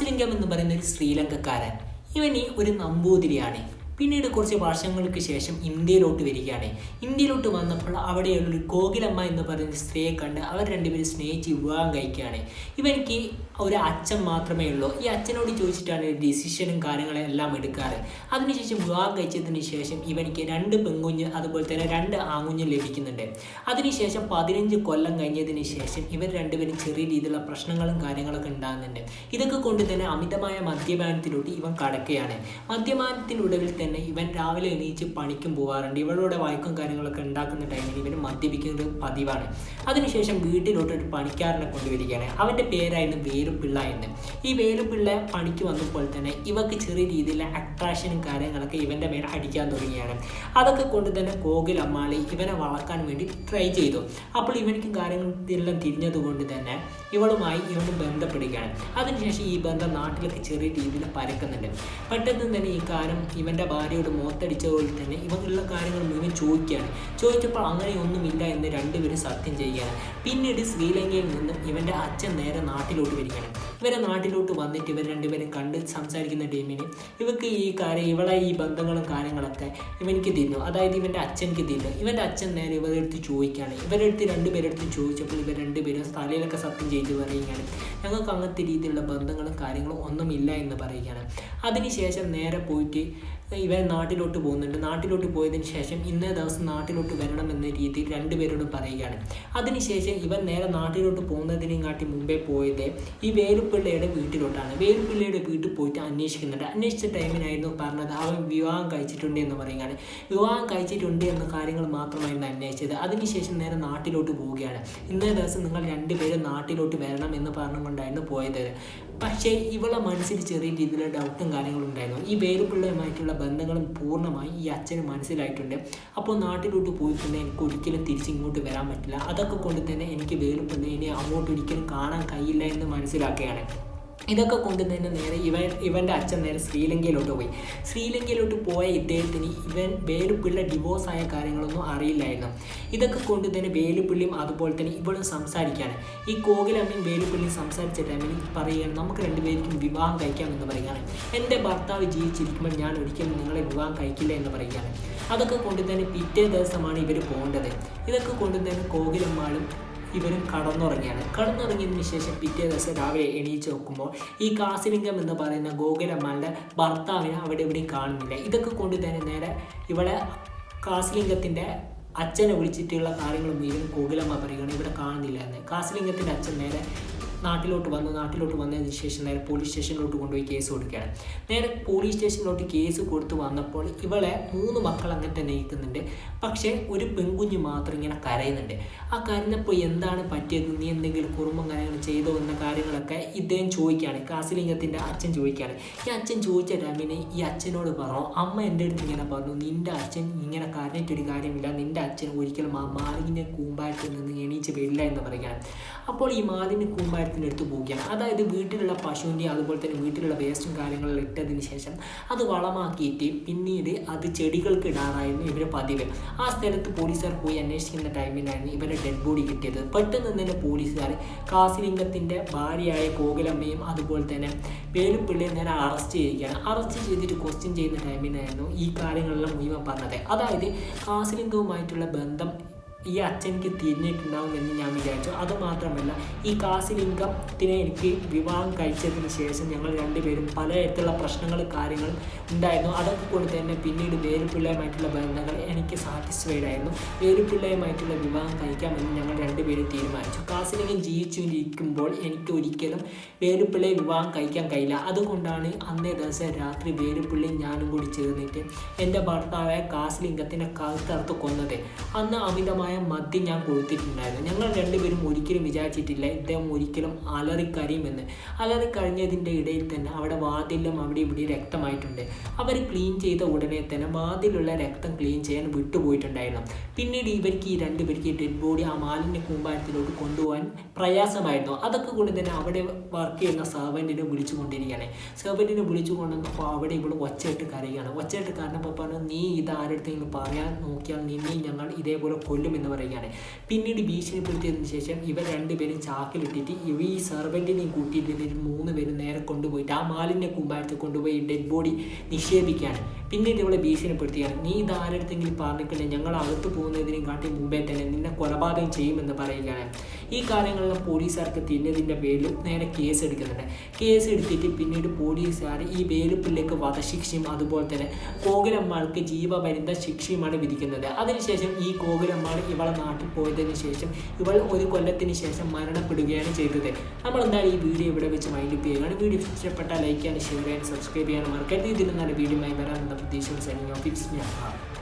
കാസിലിംഗം എന്ന് പറയുന്ന ഒരു ശ്രീലങ്കക്കാരൻ. ഇവന് ഒരു നമ്പൂതിരിയാണ്. പിന്നീട് കുറച്ച് വർഷങ്ങൾക്ക് ശേഷം ഇന്ത്യയിലോട്ട് വരികയാണ്. ഇന്ത്യയിലോട്ട് വന്നപ്പോൾ അവിടെയുള്ള ഒരു കോകിലമ്മ എന്ന് പറയുന്ന സ്ത്രീയെ കണ്ട് അവർ രണ്ടുപേരും സ്നേഹിച്ച് വിവാഹം കഴിക്കുകയാണ്. ഇവനിക്ക് ഒരു അച്ഛൻ മാത്രമേ ഉള്ളൂ. ഈ അച്ഛനോട് ചോദിച്ചിട്ടാണ് ഡിസിഷനും കാര്യങ്ങളും എല്ലാം എടുക്കാറ്. അതിനുശേഷം വിവാഹം കഴിച്ചതിന് ശേഷം ഇവനിക്ക് രണ്ട് പെങ്കുഞ്ഞ് അതുപോലെ തന്നെ രണ്ട് ആങ്കുഞ്ഞ് ലഭിക്കുന്നുണ്ട്. അതിനുശേഷം പതിനഞ്ച് കൊല്ലം കഴിഞ്ഞതിന് ശേഷം ഇവർ രണ്ടുപേരും ചെറിയ രീതിയിലുള്ള പ്രശ്നങ്ങളും കാര്യങ്ങളൊക്കെ ഉണ്ടാകുന്നുണ്ട്. ഇതൊക്കെ കൊണ്ട് തന്നെ അമിതമായ മദ്യപാനത്തിലൂടെ ഇവൻ കടക്കുകയാണ്. മദ്യപാനത്തിനൊടുവിൽ തന്നെ ഇവൻ രാവിലെ എണീച്ച് പണിക്കും പോകാറുണ്ട് ഇവളുടെ വഴക്കും കാര്യങ്ങളൊക്കെ ഉണ്ടാക്കുന്ന ടൈമിൽ ഇവൻ മദ്യപിക്കുന്നത് പതിവാണ്. അതിനുശേഷം വീട്ടിലോട്ട് ഒരു പണിക്കാരനെ കൊണ്ടുവരികയാണ്. അവന്റെ പേരായിരുന്നു വേലുപിള്ള എന്ന്. ഈ വേലുപിള്ള പണിക്ക് വന്നപ്പോൾ തന്നെ ഇവക്ക് ചെറിയ രീതിയിലെ അട്രാക്ഷനും കാര്യങ്ങളൊക്കെ ഇവന്റെ മേൽ അടിക്കാൻ തുടങ്ങിയാണ്. അതൊക്കെ കൊണ്ട് തന്നെ കോകിൽ അമ്മാളി ഇവനെ വളർക്കാൻ വേണ്ടി ട്രൈ ചെയ്തു. അപ്പോൾ ഇവനിക്ക് കാര്യങ്ങളെല്ലാം തിരിഞ്ഞതുകൊണ്ട് തന്നെ ഇവളുമായി ഇവന് ബന്ധപ്പെടുകയാണ്. അതിനുശേഷം ഈ ബന്ധം നാട്ടിലൊക്കെ ചെറിയ രീതിയിൽ പരക്കുന്നുണ്ട്. പെട്ടെന്ന് തന്നെ ഈ കാര്യം ഇവന്റെ ഭാര്യയോട് മോത്തടിച്ച പോലെ തന്നെ ഇവനുള്ള കാര്യങ്ങൾ മുഴുവൻ ചോദിക്കുകയാണ്. ചോദിച്ചപ്പോൾ അങ്ങനെയൊന്നുമില്ല എന്ന് രണ്ടുപേരും സത്യം ചെയ്യുകയാണ്. പിന്നീട് ശ്രീലങ്കയിൽ നിന്നും ഇവന്റെ അച്ഛൻ നേരെ നാട്ടിലോട്ട് വരികയാണ്. ഇവരെ നാട്ടിലോട്ട് വന്നിട്ട് ഇവർ രണ്ടുപേരും കണ്ട് സംസാരിക്കുന്ന ടീമിന് ഇവർക്ക് ഈ കാര്യം ഇവളെ ഈ ബന്ധങ്ങളും കാര്യങ്ങളൊക്കെ ഇവനിക്ക് തിന്നു. അതായത് ഇവന്റെ അച്ഛനിക്ക് തിന്നു. ഇവന്റെ അച്ഛൻ നേരെ ഇവരുടെ അടുത്ത് ചോദിക്കുകയാണ്. ഇവരുടെ അടുത്ത് രണ്ടുപേരെടുത്ത് ചോദിച്ചപ്പോൾ ഇവർ രണ്ടുപേരും തലയിലൊക്കെ സത്യം ചെയ്ത് പറയുകയാണ്. ഞങ്ങൾക്ക് അങ്ങനത്തെ രീതിയിലുള്ള ബന്ധങ്ങളും കാര്യങ്ങളും ഒന്നുമില്ല എന്ന് പറയുകയാണ്. അതിനുശേഷം നേരെ പോയിട്ട് ഇവൻ നാട്ടിലോട്ട് പോകുന്നുണ്ട്. നാട്ടിലോട്ട് പോയതിന് ശേഷം ഇന്നേ ദിവസം നാട്ടിലോട്ട് വരണം എന്ന രീതിയിൽ രണ്ടുപേരോടും പറയുകയാണ്. അതിനുശേഷം ഇവൻ നേരെ നാട്ടിലോട്ട് പോകുന്നതിനെയും കാട്ടി മുമ്പേ പോയത് ഈ വേലുപ്പിള്ളയുടെ വീട്ടിലോട്ടാണ്. വേലുപ്പിള്ളയുടെ വീട്ടിൽ പോയിട്ട് അന്വേഷിക്കുന്നുണ്ട്. അന്വേഷിച്ച ടൈമിനായിരുന്നു പറഞ്ഞത് അവൻ വിവാഹം കഴിച്ചിട്ടുണ്ട് എന്ന് പറയുകയാണ്. വിവാഹം കഴിച്ചിട്ടുണ്ട് എന്ന കാര്യങ്ങൾ മാത്രമായിരുന്നു അന്വേഷിച്ചത്. അതിനുശേഷം നേരെ നാട്ടിലോട്ട് പോവുകയാണ്. ഇന്നേ ദിവസം നിങ്ങൾ രണ്ടുപേരും നാട്ടിലോട്ട് വരണം എന്ന് പറഞ്ഞുകൊണ്ടായിരുന്നു പോയത്. പക്ഷേ ഇവളെ മനസ്സിൽ ചെറിയ രീതിയിലുള്ള ഡൗട്ടും കാര്യങ്ങളും ഉണ്ടായിരുന്നു. ഈ വേലുപിള്ളയുമായിട്ടുള്ള ബന്ധങ്ങളും പൂർണമായി ഈ അച്ഛന് മനസ്സിലായിട്ടുണ്ട്. അപ്പോൾ നാട്ടിലോട്ട് പോയിട്ടുണ്ട് എനിക്ക് ഒരിക്കലും തിരിച്ചിങ്ങോട്ട് വരാൻ പറ്റില്ല. അതൊക്കെ കൊണ്ട് തന്നെ എനിക്ക് വേറിട്ടുണ്ട് ഇനി അങ്ങോട്ട് ഒരിക്കലും കാണാൻ കഴിയില്ല എന്ന് മനസ്സിലാക്കുകയാണ്. ഇതൊക്കെ കൊണ്ട് തന്നെ നേരെ ഇവൻ ഇവന്റെ അച്ഛൻ നേരെ ശ്രീലങ്കയിലോട്ട് പോയി. ശ്രീലങ്കയിലോട്ട് പോയ ഇദ്ദേഹത്തിന് ഇവൻ വേലുപ്പിള്ള ഡിവോഴ്സ് ആയ കാര്യങ്ങളൊന്നും അറിയില്ലായിരുന്നു. ഇതൊക്കെ കൊണ്ട് തന്നെ വേലുപ്പിള്ളിയും അതുപോലെ തന്നെ ഇവളും സംസാരിക്കുകയാണ് ഈ കോകിലമ്മയും വേലുപ്പിള്ളിയും സംസാരിച്ച ടൈമിൽ പറയുകയാണ് നമുക്ക് രണ്ടുപേർക്കും വിവാഹം കഴിക്കാം എന്ന് പറയുകയാണ്. എന്റെ ഭർത്താവ് ജീവിച്ചിരിക്കുമ്പോൾ ഞാൻ ഒരിക്കലും നിങ്ങളെ വിവാഹം കഴിക്കില്ല എന്ന് പറയുകയാണ്. അതൊക്കെ കൊണ്ട് തന്നെ പിറ്റേ ദിവസമാണ് ഇവർ പോകേണ്ടത്. ഇതൊക്കെ കൊണ്ട് തന്നെ കോകിലമ്മാളും ഇവരും കടന്നുറങ്ങിയാണ്. കടന്നുറങ്ങിയതിന് ശേഷം പിറ്റേ ദിവസം രാവിലെ എണീച്ച് നോക്കുമ്പോൾ ഈ കാസിലിംഗം എന്ന് പറയുന്ന ഗോകുലമ്മയുടെ ഭർത്താവിനെ അവിടെ എവിടെയും കാണുന്നില്ല. ഇതൊക്കെ കൊണ്ട് തന്നെ നേരെ ഇവിടെ കാസിലിംഗത്തിന്റെ അച്ഛനെ വിളിച്ചിട്ടുള്ള കാര്യങ്ങൾ മുഴുവൻ ഗോകുലമ്മ പറയുകയാണ്. ഇവിടെ കാണുന്നില്ല എന്ന്. കാസിലിംഗത്തിന്റെ അച്ഛൻ നേരെ നാട്ടിലോട്ട് വന്നു നാട്ടിലോട്ട് വന്നതിന് ശേഷം നേരെ പോലീസ് സ്റ്റേഷനിലോട്ട് കൊണ്ടുപോയി കേസ് കൊടുക്കുകയാണ്. നേരെ പോലീസ് സ്റ്റേഷനിലോട്ട് കേസ് കൊടുത്ത് വന്നപ്പോൾ ഇവളെ മൂന്ന് മക്കൾ അങ്ങനെ തന്നെ ഇരിക്കുന്നുണ്ട്. പക്ഷേ ഒരു പെൺകുഞ്ഞ് മാത്രം ഇങ്ങനെ കരയുന്നുണ്ട്. ആ കരഞ്ഞപ്പോൾ എന്താണ് പറ്റിയത് നീ എന്തെങ്കിലും കുറുമ്പം കാര്യങ്ങൾ ചെയ്തോ എന്ന കാര്യങ്ങളൊക്കെ ഇദ്ദേഹം ചോദിക്കുകയാണ്. കാസിലിംഗത്തിന്റെ അച്ഛൻ ചോദിക്കുകയാണ്. ഈ അച്ഛൻ ചോദിച്ച ടൈമിന് ഈ അച്ഛനോട് പറഞ്ഞു അമ്മ എന്റെ അടുത്ത് ഇങ്ങനെ പറഞ്ഞു നിന്റെ അച്ഛൻ ഇങ്ങനെ കരഞ്ഞിട്ടൊരു കാര്യമില്ല. നിന്റെ അച്ഛൻ ഒരിക്കലും ആ മാലിന്യ കൂമ്പാരത്തിൽ നിന്ന് എണീച്ച് വരില്ല എന്ന് പറയുകയാണ്. അപ്പോൾ ഈ മാലിന്യ കൂമ്പാരത്തിന്റെ അടുത്ത് പോവുകയാണ് അതായത് വീട്ടിലുള്ള പശുവിന്റെ അതുപോലെ തന്നെ വീട്ടിലുള്ള വേസ്റ്റും കാര്യങ്ങളും ഇട്ടതിന് ശേഷം അത് വളമാക്കിയിട്ട് പിന്നീട് അത് ചെടികൾക്ക് ഇടാറായിരുന്നു ഇവരെ പതിവ്. ആ സ്ഥലത്ത് പോലീസുകാർ പോയി അന്വേഷിക്കുന്ന ടൈമിലായിരുന്നു ഇവരെ ഡെഡ് ബോഡി കിട്ടിയത്. പെട്ടെന്ന് തന്നെ പോലീസുകാർ കാസിലിംഗത്തിന്റെ ഭാര്യയായ കോകിലമ്മയും അതുപോലെ തന്നെ വേലുപ്പിള്ളിയെ നേരെ അറസ്റ്റ് ചെയ്യുകയാണ്. അറസ്റ്റ് ചെയ്തിട്ട് ക്വസ്റ്റ്യൻ ചെയ്യുന്ന ടൈമിനായിരുന്നു ഈ കാര്യങ്ങളെല്ലാം മുഴുവൻ പറഞ്ഞത്. അതായത് കാസിലിംഗവുമായിട്ടുള്ള ബന്ധം ഈ അച്ഛനിക്ക് തിരിഞ്ഞിട്ടുണ്ടാവുമെന്ന് ഞാൻ വിചാരിച്ചു. അതുമാത്രമല്ല ഈ കാസിൽ ഇൻകത്തിനെ എനിക്ക് വിവാഹം കഴിച്ചതിന് ശേഷം ഞങ്ങൾ രണ്ടുപേരും പലതരത്തിലുള്ള പ്രശ്നങ്ങൾ കാര്യങ്ങൾ ഉണ്ടായിരുന്നു. അതൊക്കെ കൊണ്ട് തന്നെ പിന്നീട് വേരുപിള്ളയുമായിട്ടുള്ള ബന്ധങ്ങൾ എനിക്ക് സാറ്റിസ്ഫൈഡ് ആയിരുന്നു. വേരുപിള്ളയുമായിട്ടുള്ള വിവാഹം കഴിക്കാമെന്ന് ഞങ്ങൾ രണ്ടുപേരും തീരുമാനിച്ചു. കാസിലിംഗം ജീവിച്ചുകൊണ്ടിരിക്കുമ്പോൾ എനിക്ക് ഒരിക്കലും വേരുപിള്ളയെ വിവാഹം കഴിക്കാൻ കഴിയില്ല. അതുകൊണ്ടാണ് അന്നേ ദിവസം രാത്രി വേരുപിള്ളയും ഞാനും കൂടി ചേർന്നിട്ട് എന്റെ ഭർത്താവായ കാസിലിംഗത്തിനെ കഴുത്തറുത്ത് കൊന്നത്. അന്ന് അമിതമായ മദ്യം ഞാൻ കൊടുത്തിട്ടുണ്ടായിരുന്നു. ഞങ്ങൾ രണ്ടുപേരും ഒരിക്കലും വിചാരിച്ചിട്ടില്ല ഇദ്ദേഹം ഒരിക്കലും അലറിക്കരയുമെന്ന് അലറിക്കഴിഞ്ഞതിന്റെ ഇടയിൽ തന്നെ അവിടെ വാതിലും അവിടെ ഇവിടെ രക്തമായിട്ടുണ്ട്. അവർ ക്ലീൻ ചെയ്ത ഉടനെ തന്നെ വാതിലുള്ള രക്തം ക്ലീൻ ചെയ്യാൻ വിട്ടുപോയിട്ടുണ്ടായിരുന്നു. പിന്നീട് ഇവർക്ക് ഈ രണ്ടുപേർക്ക് ഈ ഡെഡ് ബോഡി ആ മാലിന്യ കൂമ്പാരത്തിലോട്ട് കൊണ്ടുപോകാൻ പ്രയാസമായിരുന്നു. അതൊക്കെ കൊണ്ട് തന്നെ അവിടെ വർക്ക് ചെയ്യുന്ന സെർവന്റിനെ വിളിച്ചു കൊണ്ടിരിക്കുകയാണ് സെർവന്റിനെ വിളിച്ചു കൊണ്ടുവന്നപ്പോൾ അവിടെ ഇവിടെ ഒച്ചയിട്ട് കരയുകയാണ്. ഒച്ചയിട്ട് കരഞ്ഞപ്പോൾ പറഞ്ഞു നീ ഇത് ആരുടെ അടുത്തെങ്കിലും പറയാൻ നോക്കിയാൽ നിന്നെ ഞങ്ങൾ ഇതേപോലെ കൊല്ലുമെന്ന് എന്ന് പറയുകയാണ്. പിന്നീട് ഭീഷണിപ്പെടുത്തിയതിനു ശേഷം ഇവർ രണ്ടുപേരും ചാക്കിലിട്ടിട്ട് ഇവ ഈ സെർവന്റിനെയും കൂട്ടിയിട്ട് മൂന്ന് പേരും നേരെ കൊണ്ടുപോയിട്ട് ആ മാലിന്യ കൂമ്പാരത്തിൽ കൊണ്ടുപോയി ഡെഡ് ബോഡി നിക്ഷേപിക്കുകയാണ്. പിന്നീട് നിങ്ങളെ ഭീഷണിപ്പെടുത്തിയാൽ നീ ഇതാരെടുത്തെങ്കിലും പറഞ്ഞിട്ടില്ല? ഞങ്ങൾ അകത്ത് പോകുന്നതിനും കാട്ടി മുമ്പേ തന്നെ നിന്നെ കൊലപാതകം ചെയ്യുമെന്ന് പറയുകയാണ്. ഈ കാര്യങ്ങളെല്ലാം പോലീസുകാർക്ക് തിന്നതിന്റെ പേരിൽ നേരെ കേസ് എടുക്കുന്നുണ്ട് കേസ് എടുത്തിട്ട് പിന്നീട് പോലീസുകാർ ഈ വേലുപ്പിലേക്ക് വധശിക്ഷയും അതുപോലെ തന്നെ കോകിലമ്മാൾക്ക് ജീവപര്യന്ത ശിക്ഷയുമാണ് വിധിക്കുന്നത്. അതിനുശേഷം ഈ കോകിലമ്മാൾ ഇവളെ നാട്ടിൽ പോയതിനു ശേഷം ഇവൾ ഒരു കൊല്ലത്തിന് ശേഷം മരണപ്പെടുകയാണ് ചെയ്തത്. നമ്മൾ എന്തായാലും ഈ വീഡിയോ ഇവിടെ വെച്ച് മൈൻഡ് ചെയ്യുകയാണ്. വീഡിയോ ഇഷ്ടപ്പെട്ടാൽ ലൈക്ക് ചെയ്യാൻ ഷെയർ ചെയ്യാൻ സബ്സ്ക്രൈബ് ചെയ്യാനും മറക്കരുത്. ഇതിൽ നല്ല വീഡിയോ ആയി applications and in your fixed plan.